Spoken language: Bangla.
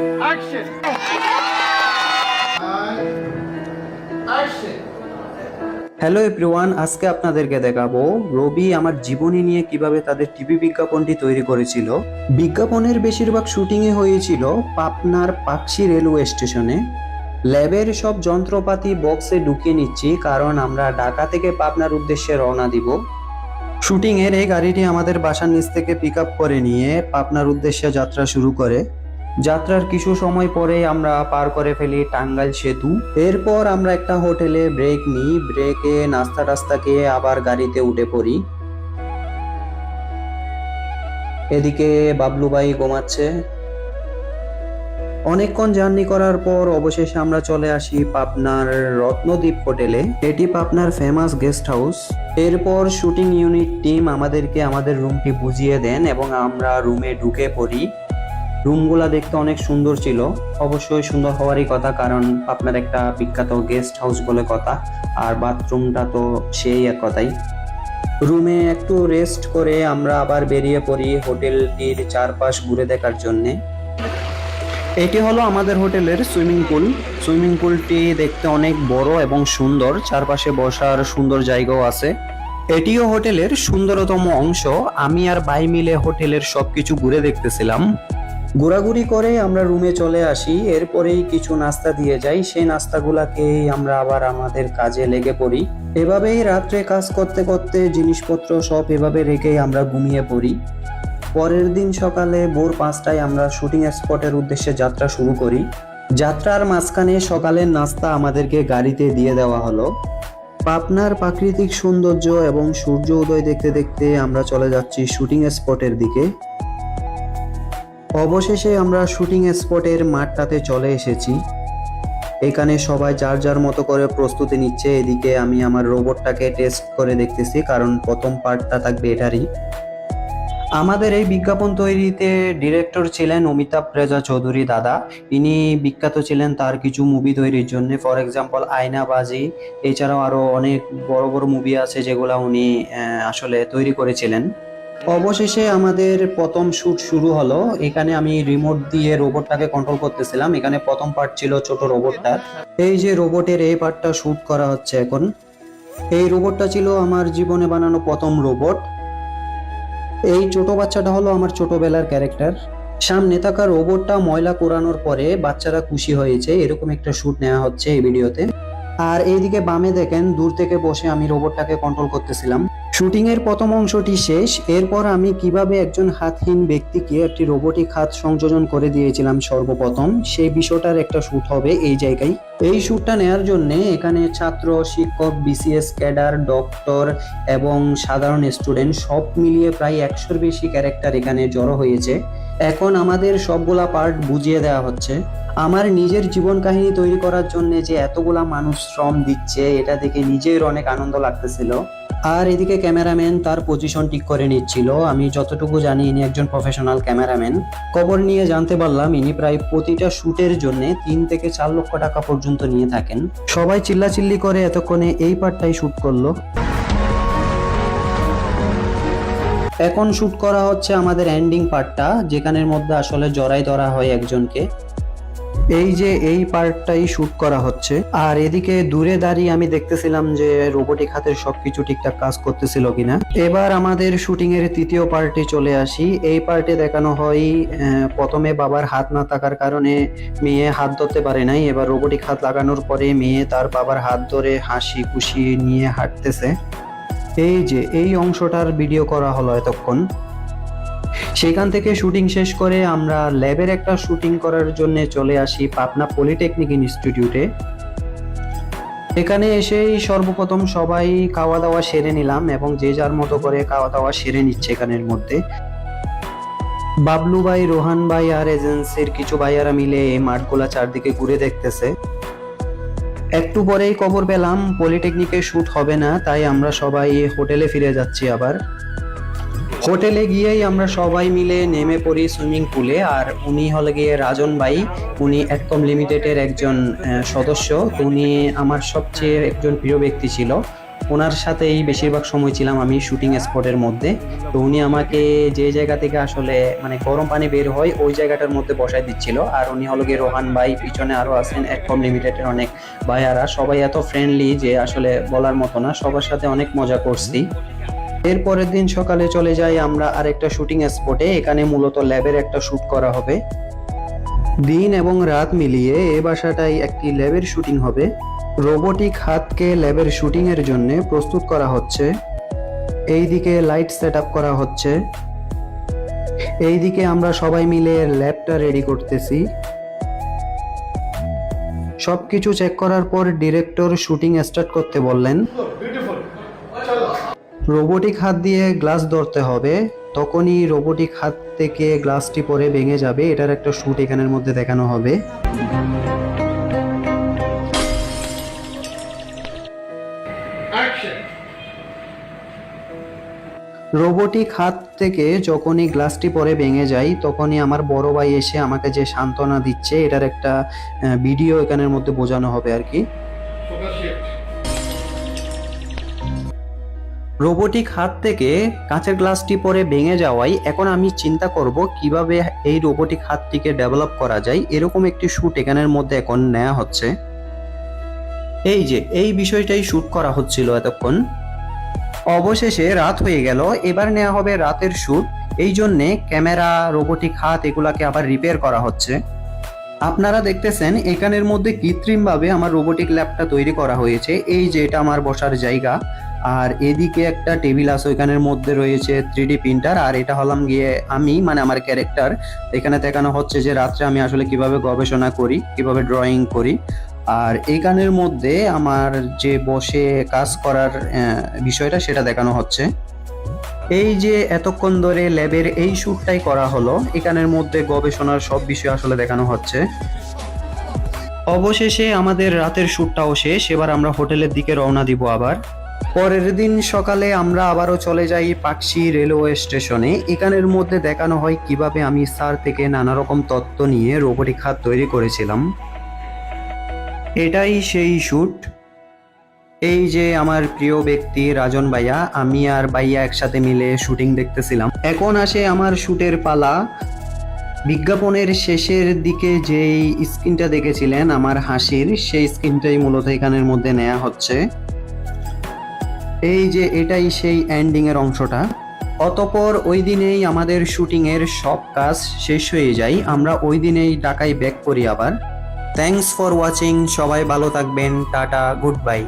Action! হ্যালো এভরিওয়ান আজকে আপনাদেরকে দেখাবো রবি আমার জীবনী নিয়ে কীভাবে তাদের টিভি বিজ্ঞাপনটি তৈরি করেছিল। বিজ্ঞাপনের বেশিরভাগ শুটিংয়ে হয়েছিল পাপনার পাকশি রেলওয়ে স্টেশনে। ল্যাবের সব যন্ত্রপাতি বক্সে ঢুকিয়ে নিচ্ছি, কারণ আমরা ঢাকা থেকে পাবনার উদ্দেশ্যে রওনা দিব। শুটিংয়ের এই গাড়িটি আমাদের বাসার নিচ থেকে পিক আপ করে নিয়ে পাবনার উদ্দেশ্যে যাত্রা শুরু করে। যাত্রার কিছু সময় পরে আমরা পার করে ফেলি টাঙ্গাইল সেতু। এরপর আমরা একটা হোটেলে ব্রেক নিই, ব্রেকে নাস্তা টাস্তা খেয়ে আবার গাড়িতে উঠে পড়ি। এদিকে বাবলু ভাই ঘুমাচ্ছে। অনেকক্ষণ জার্নি করার পর অবশেষে আমরা চলে আসি পাবনার রত্নদ্বীপ হোটেলে। এটি পাবনার ফেমাস গেস্ট হাউস এরপর শুটিং ইউনিট টিম আমাদেরকে আমাদের রুমটি বুঝিয়ে দেন এবং আমরা রুমে ঢুকে পড়ি। রুমগুলা দেখতে অনেক সুন্দর ছিল। অবশ্যই সুন্দর হওয়ারই কথা, কারণ আপনার একটা বিখ্যাত গেস্ট হাউস বলে কথা, আর বাথরুমটা তো সেই এক কথাই। রুমে একটু রেস্ট করে আমরা আবার বেরিয়ে পড়ি হোটেলটির চারপাশ ঘুরে দেখার জন্যে। এটি হলো আমাদের হোটেলের সুইমিং পুল সুইমিং পুলটি দেখতে অনেক বড় এবং সুন্দর, চারপাশে বসার সুন্দর জায়গাও আছে। এটিও হোটেলের সুন্দরতম অংশ। আমি আর ভাই মিলে হোটেলের সবকিছু ঘুরে দেখতেছিলাম। ঘোরাঘুরি করে আমরা রুমে চলে আসি, এরপরেই কিছু নাস্তা দিয়ে যাই। সেই নাস্তাগুলাকেই আমরা আবার আমাদের কাজে লেগে পড়ি। এভাবেই রাত্রে কাজ করতে করতে জিনিসপত্র সব এভাবে রেখেই আমরা ঘুমিয়ে পড়ি। পরের দিন সকালে ভোর পাঁচটায় আমরা শুটিং স্পটের উদ্দেশ্যে যাত্রা শুরু করি। যাত্রার মাঝখানে সকালের নাস্তা আমাদেরকে গাড়িতে দিয়ে দেওয়া হলো। পাবনার প্রাকৃতিক সৌন্দর্য এবং সূর্য উদয় দেখতে দেখতে আমরা চলে যাচ্ছি শুটিং স্পটের দিকে। অবশেষে আমরা শুটিং স্পটের মাঠটাতে চলে এসেছি। এখানে সবাই যার যার মতো করে প্রস্তুতি নিচ্ছে, এদিকে আমি আমার রোবটটাকে টেস্ট করে দেখতেছি, কারণ প্রথম পার্টটা থাকবে এটারই। আমাদের এই বিজ্ঞাপন তৈরিতে ডিরেক্টর ছিলেন অমিতাভ রেজা চৌধুরী দাদা। ইনি বিখ্যাত ছিলেন তার কিছু মুভি তৈরির জন্য। ফর এক্সাম্পল আয়নাবাজি, এছাড়াও আরও অনেক বড় বড় মুভি আছে যেগুলা উনি আসলে তৈরি করেছিলেন। অবশেষে আমাদের প্রথম শ্যুট শুরু হলো। এখানে আমি রিমোট দিয়ে রোবটটাকে কন্ট্রোল করতেছিলাম। এখানে প্রথম পার্ট ছিল ছোট রোবটটার এই যে রোবটের এই পার্টটা শুট করা হচ্ছে এখন। এই রোবটটা ছিল আমার জীবনে বানানো প্রথম রোবট এই ছোট বাচ্চাটা হলো আমার ছোটবেলার ক্যারেক্টার সামনে থাকা রোবটটা ময়লা কোরানোর পরে বাচ্চারা খুশি হয়েছে। এরকম একটা শ্যুট নেওয়া হচ্ছে এই ভিডিওতে আর এইদিকে বামে দেখেন, দূর থেকে বসে আমি রোবটটাকে কন্ট্রোল করতেছিলাম। শুটিং এর প্রথম অংশটি শেষ। এরপর আমি কীভাবে একজন হাতহীন ব্যক্তিকে একটি রোবোটিক হাত সংযোজন করে দিয়েছিলাম সর্বপ্রথম, সেই বিষয়টার একটা শুট হবে এই জায়গায়। এই শুটটা নেয়ার জন্য এখানে ছাত্র, শিক্ষক, বিসিএস ক্যাডার, ডক্টর এবং সাধারণ স্টুডেন্ট সব মিলিয়ে প্রায় একশোর বেশি ক্যারেক্টার এখানে জড়ো হয়েছে। এখন আমাদের সবগুলা পার্ট বুঝিয়ে দেওয়া হচ্ছে। আমার নিজের জীবন কাহিনী তৈরি করার জন্য যে এতগুলা মানুষ শ্রম দিচ্ছে, এটা দেখে নিজের অনেক আনন্দ লাগতেছিল। আর এদিকে ক্যামেরাম্যান তার পজিশন ঠিক করে নিচ্ছিল। আমি যতটুকু জানি, ইনি একজন প্রফেশনাল ক্যামেরাম্যান। খবর নিয়ে জানতে পারলাম, ইনি প্রায় প্রতিটা শুটের জন্য তিন থেকে চার লক্ষ টাকা পর্যন্ত নিয়ে থাকেন। সবাই চিল্লাচিল্লি করে এতক্ষণে এই পার্টটাই শুট করল। এখন শুট করা হচ্ছে আমাদের এন্ডিং পার্টটা যেখানের মধ্যে আসলে জড়াই ধরা হয় একজনকে। এই যে এই পার্টটাই শুট করা হচ্ছে। আর এদিকে দূরে দাঁড়িয়ে আমি দেখতেছিলাম যে রোবোটিক হাতের সবকিছু ঠিকঠাক কাজ করতেছিল কিনা। এবার আমাদের শুটিং এর তৃতীয় পার্টে চলে আসি। এই পার্টে দেখানো হয় প্রথমে বাবার হাত না থাকার কারণে মেয়ে হাত ধরতে পারে নাই। এবার রোবোটিক হাত লাগানোর পরে মেয়ে তার বাবার হাত ধরে হাসি খুশি নিয়ে হাঁটতেছে। এই যে, এই অংশটার ভিডিও করা হলো এতক্ষণ। সেখান থেকে শুটিং শেষ করে আমরা ল্যাবের একটা শুটিং করার জন্য চলে আসি পাবনা পলিটেকনিক ইনস্টিটিউটে। এখানে এসেই সর্বপ্রথম সবাই খাওয়া দাওয়া সেরে নিলাম এবং যে যার মতো করে খাওয়া দাওয়া সেরে নিচ্ছে এখানের মধ্যে। বাবলু ভাই, রোহান ভাই আর এজেন্সির কিছু ভাইয়ারা মিলে এই মাঠগুলা চারদিকে ঘুরে দেখতেছে। একটু পরেই খবর পেলাম, পলিটেকনিকে শ্যুট হবে না, তাই আমরা সবাই হোটেলে ফিরে যাচ্ছি আবার। হোটেলে গিয়েই আমরা সবাই মিলে নেমে পড়ি সুইমিং পুলে, আর উনি হলে গিয়ে রাজন ভাই। উনি একদম লিমিটেডের একজন সদস্য। উনি আমার সবচেয়ে একজন প্রিয় ব্যক্তি ছিল। ওনার সাথেই বেশিরভাগ সময় ছিলাম আমি শুটিং স্পটের মধ্যে। তো উনি আমাকে যে জায়গা থেকে আসলে মানে গরম পানি বের হয়, ওই জায়গাটার মধ্যে বসাই দিচ্ছিল। আর উনি হলো গিয়ে রোহান ভাই, পিছনে আরও আছেন একফর্ম লিমিটেডের অনেক ভাইয়ারা। সবাই এত ফ্রেন্ডলি যে আসলে বলার মতো না, সবার সাথে অনেক মজা করছি। এর পরের দিন সকালে চলে যাই আমরা আরেকটা শুটিং স্পটে, এখানে মূলত ল্যাবের একটা শুট করা হবে। দিন এবং রাত মিলিয়ে এ বাসাটাই একটি ল্যাবের শুটিং হবে। রোবোটিক হাতকে ল্যাবের শুটিং এর জন্য প্রস্তুত করা হচ্ছে। এইদিকে লাইট সেট করা হচ্ছে। এইদিকে আমরা সবাই মিলে ল্যাবটা রেডি করতেছি। সবকিছু চেক করার পর ডিরেক্টর শুটিং স্টার্ট করতে বললেন। রোবোটিক হাত দিয়ে গ্লাস ধরতে হবে তখনই রোবোটিক হাত থেকে গ্লাসটি পরে ভেঙে যাবে। এটার একটা শুট এখানের মধ্যে দেখানো হবে! রোবোটিক হাত থেকে যখনই গ্লাসটি পরে ভেঙে যায় তখনই আমার বড় ভাই এসে আমাকে যে সান্ত্বনা দিচ্ছে এটার একটা ভিডিও এখানের মধ্যে বোঝানো হবে আর কি। রোবোটিক হাত থেকে কাঁচের গ্লাসটি পরে ভেঙে যাওয়ায় এখন আমি চিন্তা করব কীভাবে এই রোবোটিক হাতটিকে ডেভেলপ করা যায়। এরকম একটি শ্যুট এখানের মধ্যে এখন নেওয়া হচ্ছে। এই যে, এই বিষয়টাই শ্যুট করা হচ্ছিল এতক্ষণ। অবশেষে রাত হয়ে গেল, এবার নেওয়া হবে রাতের শ্যুট। এই জন্যে ক্যামেরা, রোবোটিক হাত এগুলাকে আবার রিপেয়ার করা হচ্ছে। আপনারা দেখতেছেন, এখানের মধ্যে কৃত্রিমভাবে আমার রোবোটিক ল্যাবটা তৈরি করা হয়েছে। এই যে, এটা আমার বসার জায়গা। আর এদিকে একটা টেবিল আছে ওইখানের মধ্যে রয়েছে থ্রি ডি প্রিন্টার আর এটা হলাম গিয়ে আমি মানে আমার ক্যারেক্টার এখানে দেখানো হচ্ছে যে রাত্রে আমি আসলে কীভাবে গবেষণা করি, কীভাবে ড্রয়িং করি। আর এই গানের মধ্যে আমার যে বসে কাজ করার বিষয়টা সেটা দেখানো হচ্ছে। এই যে এতক্ষণ ধরে ল্যাবের এই শ্যুটটাই করা হলো, এখানের মধ্যে গবেষণার সব বিষয় আসলে দেখানো হচ্ছে। অবশেষে আমাদের রাতের শ্যুটটাও শেষ, এবার আমরা হোটেলের দিকে রওনা দিব আবার। পরের দিন সকালে আমরা আবারও চলে যাই পাকশি রেলওয়ে স্টেশনে। এখানের মধ্যে দেখানো হয় কীভাবে আমি স্যার থেকে নানা রকম তত্ত্ব নিয়ে রোবটিক হাত তৈরি করেছিলাম। এটাই সেই শ্যুট এই যে আমার প্রিয় ব্যক্তি রাজন ভাইয়া, আমি আর ভাইয়া একসাথে মিলে শুটিং দেখতেছিলাম। এখন আসে আমার শুটের পালা। বিজ্ঞাপনের শেষের দিকে যেই স্ক্রিনটা দেখেছিলেন আমার হাসির, সেই স্ক্রিনটাই মূলত এখানের মধ্যে নেওয়া হচ্ছে। এই যে এটাই সেই এন্ডিং এর অংশটা। অতপর ওই দিনেই আমাদের শুটিং এর সব কাজ শেষ হয়ে যায়। আমরা ওই দিনেই ঢাকায় ব্যাক করি আবার। থ্যাংকস ফর ওয়াচিং সবাই ভালো থাকবেন, টাটা গুড বাই